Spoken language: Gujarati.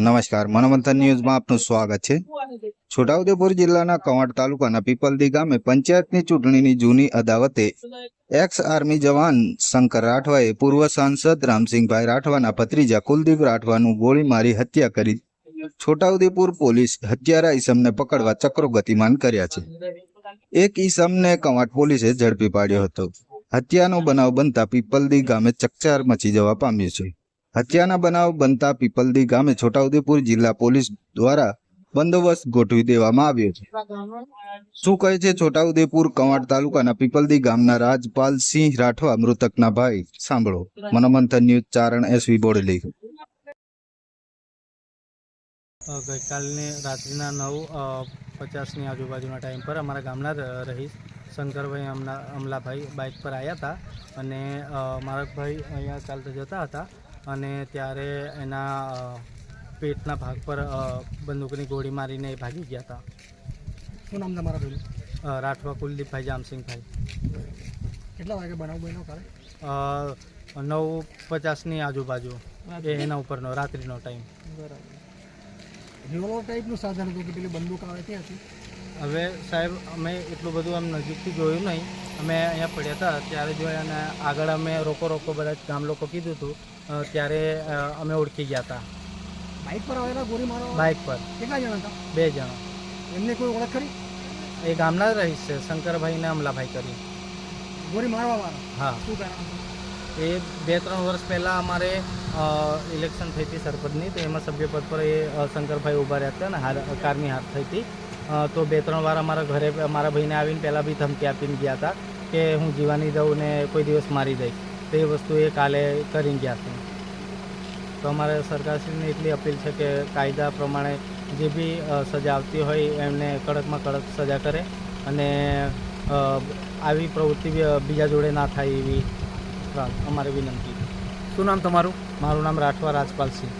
નમસ્કાર, મનોમંથન ન્યૂઝમાં આપનું સ્વાગત છે. છોટાઉદેપુર જિલ્લાના કવાંટ તાલુકાના પીપલદી ગામે પંચાયતની ચૂંટણીની જૂની અદાવતે એક્સ આર્મી જવાન શંકર રાઠવાએ પૂર્વ સાંસદ રામસિંહભાઈ રાઠવાના ભત્રીજા કુલદીપ રાઠવાનું ગોળી મારી હત્યા કરી. છોટાઉદેપુર પોલીસ હત્યારા ઈસમને પકડવા ચક્રો ગતિમાન કર્યા છે. એક ઈસમને કવાંટ પોલીસે ઝડપી પાડ્યો હતો. હત્યાનો બનાવ બનતા પીપલદી ગામે ચકચાર મચી જવા પામ્યું છે. હત્યાના બનાવ બનતા પીપલદી ગામે છોટાઉદેપુર જિલ્લા પોલીસ દ્વારા બંદોબસ્ત ગોઠવી દેવામાં આવ્યો છે. શું કહે છે છોટાઉદેપુર કવાંટ તાલુકાના પીપલદી ગામના રાજપાલ સિંહ રાઠવા મૃતકના ભાઈ? સાંભળો. Manomanthan news Charan SV Bodeli. ગઈકાલની રાત્રિના નવ પચાસની આજુબાજુના ટાઈમ પર અમારા ગામના રહીશ શંકરભાઈ અમલા અમલાભાઈ બાઇક પર આવ્યા હતા અને મારા ભાઈ અહીંયા ચાલતા જતા હતા. અને ત્યારે એના પેટના ભાગ પર બંદૂકની ગોળી મારીને એ ભાગી ગયા હતા. શું નામ તમારા ભાઈનું? રાઠવા કુલદીપભાઈ જામસિંગભાઈ કેટલા વાગે બનાવ બન્યો કાલે? નવ પચાસની આજુબાજુ. એના ઉપરનો રાત્રિનો ટાઈમ બરાબર. રિવોલ્વર ટાઈપનું સાધન હતું કે પેલી બંદૂક આવે તે હતી હવે સાહેબ અમે એટલું બધું આમ નજીકથી જોયું નહીં. અમે અહીંયા પડ્યા હતા ત્યારે જોયા અને આગળ અમે રોકો રોકો બધા જ ગામ લોકો કીધું હતું ત્યારે અમે ઓળખી ગયા હતા. બાઇક પર આવેલા ગોળી મારો બાઇક પર. કેટલા જણા હતા? બે જણા. એમને કોઈ ઓળખ ખરી? એ ગામના જ રહીશ છે શંકરભાઈ ને અમલાભાઈ કરી. ગોળી મારવા હા. શું એ બે ત્રણ વર્ષ પહેલાં અમારે ઇલેક્શન થઈ હતી સરપંચની તો એમાં સભ્યપદ પર એ શંકરભાઈ ઊભા રહ્યા હતા અને હાર કારની હાર થઈ હતી. તો બે ત્રણ વાર અમારા ઘરે મારા ભાઈને આવીને પહેલાં બી ધમકી આપીને ગયા હતા કે હું જીવાની દઉં ને કોઈ દિવસ મારી દઈશ. તો એ વસ્તુ એ કાલે કરીને ગયા છે તો અમારે સરકારશ્રીને એટલી અપીલ છે કે કાયદા પ્રમાણે જે બી સજા આવતી હોય એમને કડકમાં કડક સજા કરે અને આવી પ્રવૃત્તિ બીજા જોડે ના થાય એવી. અમારે વિનંતી. શું નામ તમારું? મારું નામ રાઠવા રાજપાલસિંહ.